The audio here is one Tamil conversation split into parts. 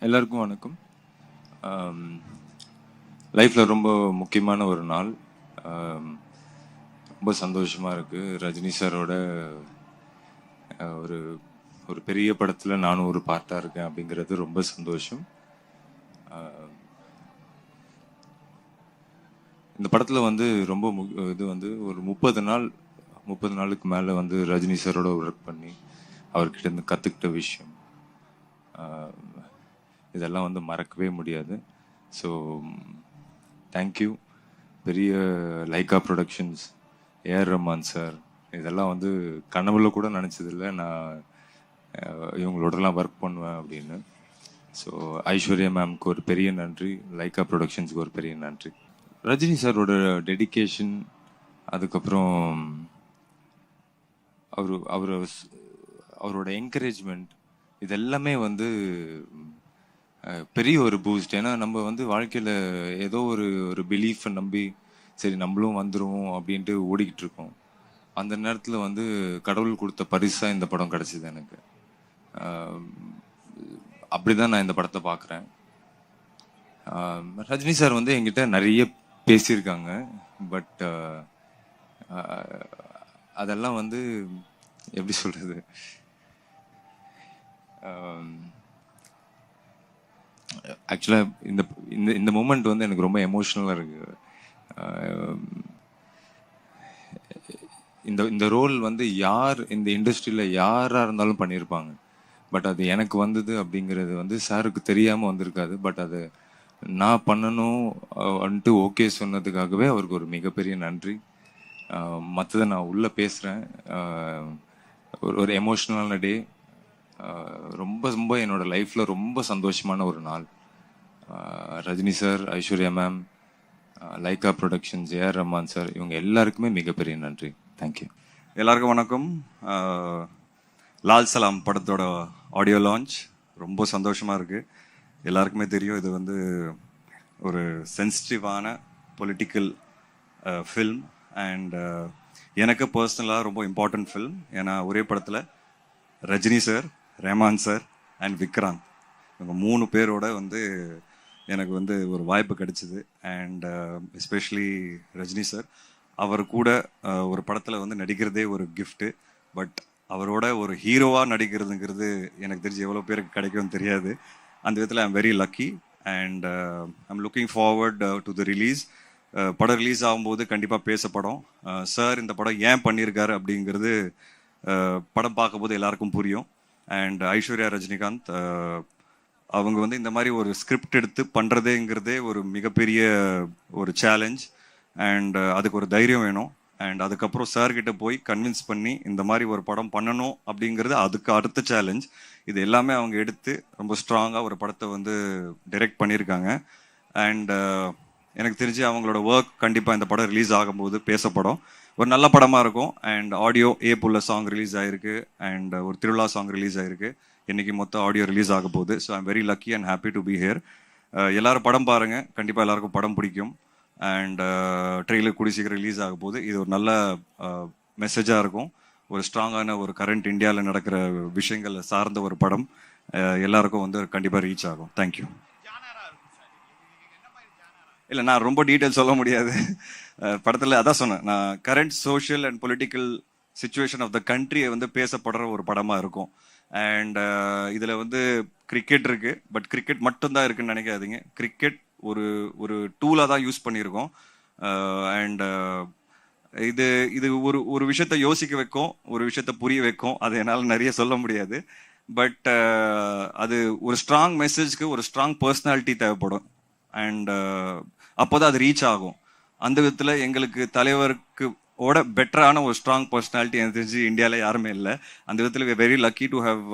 எல்லாருக்கும் வணக்கம். லைஃப்பில் ரொம்ப முக்கியமான ஒரு நாள். ரொம்ப சந்தோஷமாக இருக்குது ரஜினி சாரோட ஒரு ஒரு பெரிய படத்தில் நானும் ஒரு பார்ட்டாக இருக்கேன் அப்படிங்கிறது ரொம்ப சந்தோஷம். இந்த படத்தில் வந்து ரொம்ப மு- இது வந்து ஒரு முப்பது நாள் முப்பது நாளுக்கு மேலே வந்து ரஜினி சாரோட ஒர்க் பண்ணி அவர்கிட்ட இருந்து கற்றுக்கிட்ட விஷயம். இதெல்லாம் வந்து மறக்கவே முடியாது. ஸோ தேங்க்யூ பெரிய Lyca productions AR Rahman sir இதெல்லாம் வந்து கனவுல கூட நினச்சதில்ல. நான் இவங்களோடலாம் ஒர்க் பண்ணுவேன் அப்படின்னு. ஸோ ஐஸ்வர்யா மேம்க்கு ஒரு பெரிய நன்றி. லைக்கா ப்ரொடக்ஷன்ஸ்க்கு ஒரு பெரிய நன்றி. ரஜினி சாரோட டெடிகேஷன் அதுக்கப்புறம் அவர் அவர் அவரோட என்கரேஜ்மெண்ட் இதெல்லாமே வந்து பெரிய ஒரு பூஸ்ட் ஏன்னா நம்ம வந்து வாழ்க்கையில் ஏதோ ஒரு ஒரு பிலீஃபை நம்பி சரி நம்மளும் வந்துடுவோம் அப்படின்ட்டு ஓடிக்கிட்டு இருக்கோம். அந்த நேரத்தில் வந்து கடவுள் கொடுத்த பரிசாக இந்த படம் கிடச்சிது எனக்கு. அப்படி தான் நான் இந்த படத்தை பார்க்குறேன் ரஜினி சார் வந்து என்கிட்ட நிறைய பேசியிருக்காங்க. பட் அதெல்லாம் வந்து எப்படி சொல்கிறது ஆக்சுவலாக இந்த இந்த இந்த மூமெண்ட் வந்து எனக்கு ரொம்ப எமோஷ்னலாக இருக்குது இந்த இந்த ரோல் வந்து யார் இந்த இண்டஸ்ட்ரியில் யாராக இருந்தாலும் பண்ணியிருப்பாங்க பட் அது எனக்கு வந்தது அப்படிங்கிறது வந்து சாருக்கு தெரியாமல் வந்திருக்காது. பட் அது நான் பண்ணணும் வந்துட்டு ஓகே சொன்னதுக்காகவே அவருக்கு ஒரு மிகப்பெரிய நன்றி. மற்றதை நான் உள்ளே பேசுகிறேன் ஒரு ஒரு எமோஷ்னலான டே ரொம்ப ரொம்ப என்னோட லைஃப்பில் ரொம்ப சந்தோஷமான ஒரு நாள். Rajini sir Aishwarya ma'am Lyca productions AR Rahman sir இவங்க எல்லாருக்குமே மிகப்பெரிய நன்றி. தேங்க்யூ எல்லாருக்கும் வணக்கம். லால் சலாம் படத்தோட ஆடியோ லான்ச் ரொம்ப சந்தோஷமாக இருக்குது எல்லாருக்குமே தெரியும் இது வந்து ஒரு சென்சிட்டிவான பொலிட்டிக்கல் ஃபில்ம் அண்ட் எனக்கு பர்சனலாக ரொம்ப இம்பார்ட்டன்ட் ஃபில்ம் ஏன்னா ஒரே படத்தில் Rajini sir Rahman sir and Vikrant. இவங்க மூணு பேரோட வந்து எனக்கு வந்து ஒரு வாய்ப்பு கிடைச்சிது. And especially Rajini sir. அவர் கூட uh, ஒரு படத்தில் வந்து நடிக்கிறதே ஒரு கிஃப்ட்டு பட் அவரோட ஒரு ஹீரோவாக நடிக்கிறதுங்கிறது எனக்கு தெரிஞ்சு எவ்வளோ பேருக்கு கிடைக்கும்னு தெரியாது. அந்த விதத்தில் I'm very lucky and I'm looking forward to the release படம் ரிலீஸ் ஆகும்போது கண்டிப்பாக பேசப்படும் சார் uh, இந்த படம் ஏன் பண்ணியிருக்காரு அப்படிங்கிறது uh, படம் பார்க்கும்போது எல்லாருக்கும் புரியும். அண்ட் ஐஸ்வர்யா ரஜினிகாந்த் அவங்க வந்து இந்த மாதிரி ஒரு ஸ்கிரிப்ட் எடுத்து பண்ணுறதேங்கிறதே ஒரு மிகப்பெரிய ஒரு சேலஞ்ச் அண்ட் uh, அதுக்கு ஒரு தைரியம் வேணும். அண்ட் அதுக்கப்புறம் சார்கிட்ட போய் கன்வின்ஸ் பண்ணி இந்த மாதிரி ஒரு படம் பண்ணணும் அப்படிங்கிறது அதுக்கு அடுத்த சேலஞ்ச் இது எல்லாமே அவங்க எடுத்து ரொம்ப ஸ்ட்ராங்காக ஒரு படத்தை வந்து டைரக்ட் பண்ணியிருக்காங்க. அண்ட் uh, எனக்கு தெரிஞ்சு அவங்களோட ஒர்க் கண்டிப்பாக இந்த படம் ரிலீஸ் ஆகும்போது பேசப்படும். ஒரு நல்ல படமாக இருக்கும். அண்ட் ஆடியோ ஏ புள்ள சாங் ரிலீஸ் ஆயிருக்கு. அண்ட் ஒரு திருவிழா சாங் ரிலீஸ் ஆயிருக்கு. இன்னைக்கு மொத்த ஆடியோ ரிலீஸ் ஆக போகுது. So I'm very lucky and happy to be here எல்லாரும் படம் பாருங்க. கண்டிப்பாக எல்லாருக்கும் படம் பிடிக்கும். அண்ட் ட்ரெயிலர் கூடி சீக்கிரம் ரிலீஸ் ஆக போகுது. இது ஒரு நல்ல மெசேஜாக இருக்கும். ஒரு ஸ்ட்ராங்கான ஒரு கரண்ட் இந்தியாவில் நடக்கிற விஷயங்களை சார்ந்த ஒரு படம். அஹ், எல்லாருக்கும் வந்து கண்டிப்பாக ரீச் ஆகும். தேங்க்யூ இல்லை நான் ரொம்ப டீட்டெயில் சொல்ல முடியாது. படத்தில் அதான் சொன்னேன். நான் current social and political situation of the கண்ட்ரியை வந்து பேசப்படுற ஒரு படமாக இருக்கும். அண்ட் இதில் வந்து கிரிக்கெட் இருக்குது பட் கிரிக்கெட் மட்டும்தான் இருக்குன்னு நினைக்காதீங்க. கிரிக்கெட் ஒரு ஒரு டூலாக தான் யூஸ் பண்ணியிருக்கோம். அண்ட் இது இது ஒரு ஒரு விஷயத்த யோசிக்க வைக்கும். ஒரு விஷயத்த புரிய வைக்கும். அது என்னால் நிறைய சொல்ல முடியாது. பட் அது ஒரு ஸ்ட்ராங் மெசேஜ்க்கு ஒரு ஸ்ட்ராங் பர்சனாலிட்டி தேவைப்படும். அண்ட் அப்போதான் அது ரீச் ஆகும். அந்த விதத்தில் எங்களுக்கு தலைவருக்கு ஓட பெட்டரான ஒரு ஸ்ட்ராங் பர்சனாலிட்டி எனக்கு தெரிஞ்சு இந்தியாவில் யாருமே இல்லை. அந்த விதத்தில் very lucky to have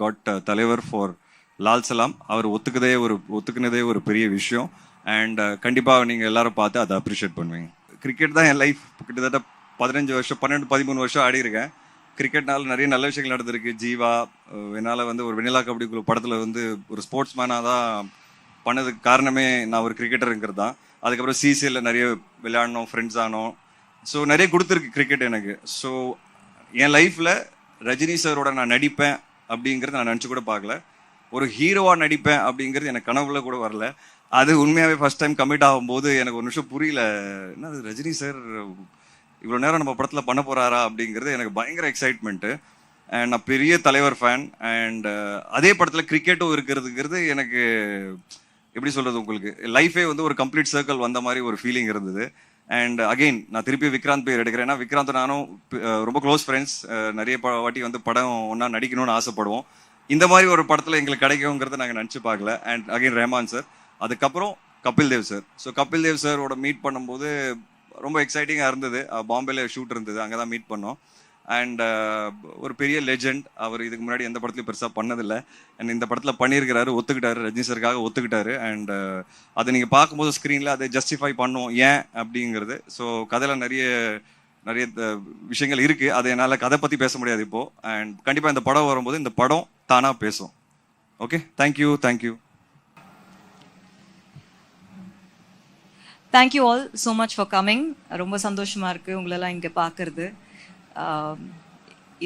got தலைவர் ஃபார் லால் சலாம். அவர் ஒத்துக்கதே ஒரு ஒத்துக்குனதே ஒரு பெரிய விஷயம். அண்ட் uh, கண்டிப்பாக நீங்கள் எல்லாரும் பார்த்து அதை அப்ரிஷியேட் பண்ணுவீங்க. கிரிக்கெட் தான் என் லைஃப் கிட்டத்தட்ட பதினஞ்சு வருஷம் பன்னெண்டு பதிமூணு வருஷம் ஆடி இருக்கேன். கிரிக்கெட்னால நிறைய நல்ல விஷயங்கள் நடந்திருக்கு. ஜீவா uh, என்னால் வந்து ஒரு வெண்ணிலா கபடி குழு படத்தில் வந்து ஒரு ஸ்போர்ட்ஸ் மேனாக தான் பண்ணதுக்கு காரணமே நான் ஒரு கிரிக்கெட்டருங்கிறது தான். அதுக்கப்புறம் சிசிஎல்ல நிறைய விளையாடணும் ஃப்ரெண்ட்ஸ் ஆனோம். ஸோ நிறைய கொடுத்துருக்கு கிரிக்கெட் எனக்கு. ஸோ என் லைஃப்பில் ரஜினி சாரோட நான் நடிப்பேன் அப்படிங்கிறத நான் நினச்சி கூட பார்க்கல. ஒரு ஹீரோவாக நடிப்பேன் அப்படிங்கிறது எனக்கு கனவுல கூட வரல. அது உண்மையாகவே ஃபஸ்ட் டைம் கமிட் ஆகும்போது எனக்கு ஒரு நிமிஷம் புரியல. என்ன அது ரஜினி சார் இவ்வளோ நேரம் நம்ம படத்தில் பண்ண போகிறாரா அப்படிங்கிறது எனக்கு பயங்கர எக்ஸைட்மெண்ட்டு அண்ட் நான் பெரிய தலைவர் ஃபேன் அண்ட் அதே படத்தில் கிரிக்கெட்டும் இருக்கிறதுங்கிறது எனக்கு எப்படி சொல்கிறது உங்களுக்கு? லைஃபே வந்து ஒரு கம்ப்ளீட் சர்க்கிள் வந்த மாதிரி ஒரு ஃபீலிங் இருந்தது. அண்ட் அகைன் நான் திருப்பி விக்ராந்த் பேர் எடுக்கிறேன். ஏன்னா விக்ராந்த் நானும் ரொம்ப க்ளோஸ் ஃப்ரெண்ட்ஸ் நிறைய வாட்டி வந்து படம் ஒன்றா நடிக்கணும்னு ஆசைப்படுவோம். இந்த மாதிரி ஒரு படத்தில் எங்களுக்கு கிடைக்குங்கிறத நாங்கள் நினச்சி பார்க்கல. அண்ட் அகைன் ரஹ்மான் சார் அதுக்கப்புறம் கபில் தேவ் சார் ஸோ கபில் தேவ் சாரோட மீட் பண்ணும்போது ரொம்ப எக்ஸைட்டிங்காக இருந்தது. பாம்பேல ஷூட் இருந்தது. அங்கே தான் மீட் பண்ணோம். அண்ட் uh, ஒரு பெரிய லெஜெண்ட் அவர் இதுக்கு முன்னாடி எந்த படத்துலையும் பெருசாக பண்ணதில்லை. அண்ட் இந்த படத்தில் பண்ணியிருக்கிறாரு ஒத்துக்கிட்டாரு ரஜினி சருக்காக ஒத்துக்கிட்டாரு. அண்ட் uh, அதை நீங்கள் பார்க்கும்போது ஸ்க்ரீனில் அதை ஜஸ்டிஃபை பண்ணும். ஏன் அப்படிங்கிறது. ஸோ கதையில் நிறைய நிறைய த- விஷயங்கள் இருக்குது அதை என்னால் கதை பற்றி பேச முடியாது இப்போது அண்ட் கண்டிப்பாக இந்த படம் வரும்போது இந்த படம் தானாக பேசும். Okay thank you thank you thank you all so much for coming ரொம்ப சந்தோஷமாக இருக்குது உங்களெல்லாம் இங்கே பார்க்கறது.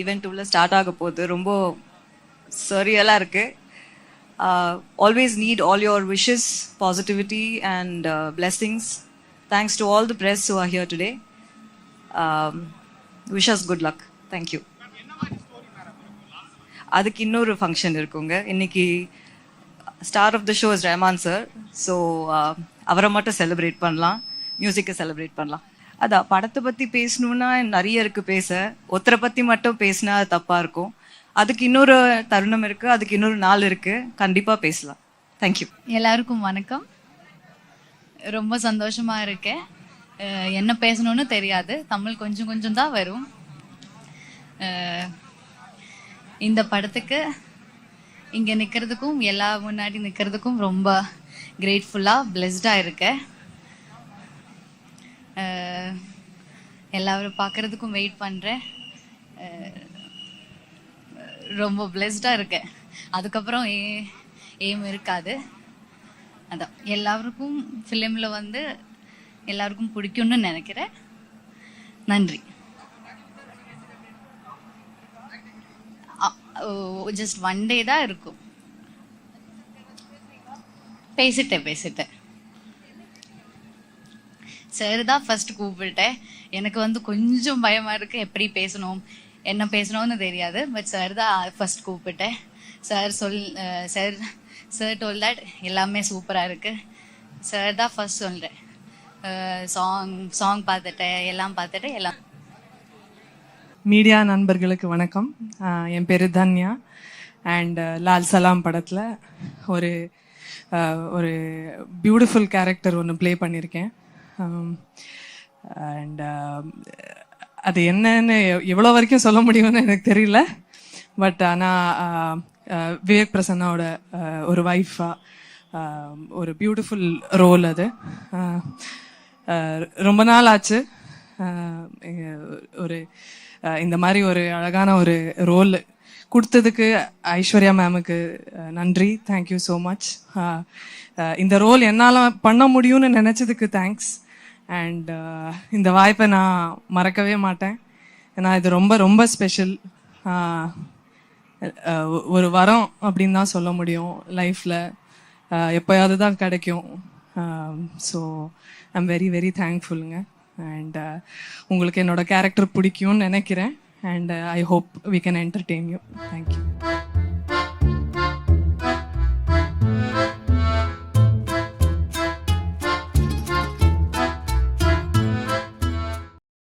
ஈவெண்ட் உள்ள ஸ்டார்ட் ஆக போகுது. ரொம்ப சரியலாக இருக்கு. Always need all your wishes positivity and blessings thanks to all the press who are here today wishes good luck thank you அதுக்கு இன்னொரு ஃபங்க்ஷன் இருக்குங்க. இன்னைக்கு star of the show is Rahman sir so அவரை மட்டும் செலிப்ரேட் பண்ணலாம். மியூசிக்கை செலிப்ரேட் பண்ணலாம். அதான் படத்தை பற்றி பேசணும்னா நிறைய இருக்கு பேச. ஒருத்தரை பற்றி மட்டும் பேசினா அது தப்பாக இருக்கும். அதுக்கு இன்னொரு தருணம் இருக்கு அதுக்கு இன்னொரு நாள் இருக்கு. கண்டிப்பாக பேசலாம். தேங்க்யூ எல்லாருக்கும் வணக்கம். ரொம்ப சந்தோஷமா இருக்கேன் என்ன பேசணும்னு தெரியாது. தமிழ் கொஞ்சம் கொஞ்சம் தான் வரும். இந்த படத்துக்கு இங்க நிக்கிறதுக்கும் எல்லா முன்னாடி நிக்கிறதுக்கும் ரொம்ப கிரேட்ஃபுல்லா பிளெஸ்டா இருக்கேன் எல்லாரும் பார்க்கறதுக்கும் வெயிட் பண்ணுறேன் ரொம்ப பிளெஸ்டாக இருக்கேன். அதுக்கப்புறம் ஏ ஏம் இருக்காது. அதான். எல்லாருக்கும் ஃபிலிமில் வந்து எல்லாருக்கும் பிடிக்கும்னு நினைக்கிறேன். நன்றி. ஜஸ்ட் ஒன் டே தான் இருக்கும். பேசிட்டேன் பேசிட்டேன். சார் தான் ஃபர்ஸ்ட் கூப்பிட்டேன். எனக்கு வந்து கொஞ்சம் பயமா இருக்கு. எப்படி பேசணும் என்ன பேசணும்னு தெரியாது. பட் சார் தான் ஃபர்ஸ்ட் கூப்பிட்டேன். சார் சொல் சார் சார் டோல் தட் எல்லாமே சூப்பராக இருக்கு. சார் தான் ஃபர்ஸ்ட் சொல்கிறேன் சாங் சாங் பார்த்துட்டேன். எல்லாம் பார்த்துட்டு எல்லாம். மீடியா நண்பர்களுக்கு வணக்கம். என் பேர் தன்யா. அண்ட் லால் சலாம் படத்தில் ஒரு ஒரு பியூட்டிஃபுல் கேரக்டர் ஒன்று ப்ளே பண்ணியிருக்கேன் Um, அண்ட் um, அது என்னன்னு எவ்- எவ்வளோ வரைக்கும் சொல்ல முடியும்னு எனக்கு தெரியல. பட் ஆனால் um, uh, விவேக் பிரசன்னாவோட uh, ஒரு வைஃபாக ஒரு பியூட்டிஃபுல் ரோல் அது. Uh, ரொம்ப நாள் ஆச்சு. ஒரு இந்த மாதிரி ஒரு அழகான ஒரு ரோல் கொடுத்ததுக்கு ஐஸ்வர்யா மேமுக்கு நன்றி. தேங்க்யூ ஸோ மச் இந்த ரோல் என்னால் பண்ண முடியும்னு நினச்சதுக்கு தேங்க்ஸ் அண்ட் uh, இந்த வாய்ப்பை நான் மறக்கவே மாட்டேன். ஏன்னா இது ரொம்ப ரொம்ப ஸ்பெஷல் ஒரு வரம் அப்படின்னு தான் சொல்ல முடியும் லைஃப்பில் எப்போயாவது தான் கிடைக்கும். ஸோ ஐம் வெரி வெரி தேங்க்ஃபுல்லுங்க அண்ட் உங்களுக்கு என்னோட கேரக்டர் பிடிக்கும்னு நினைக்கிறேன். And I hope we can entertain you thank you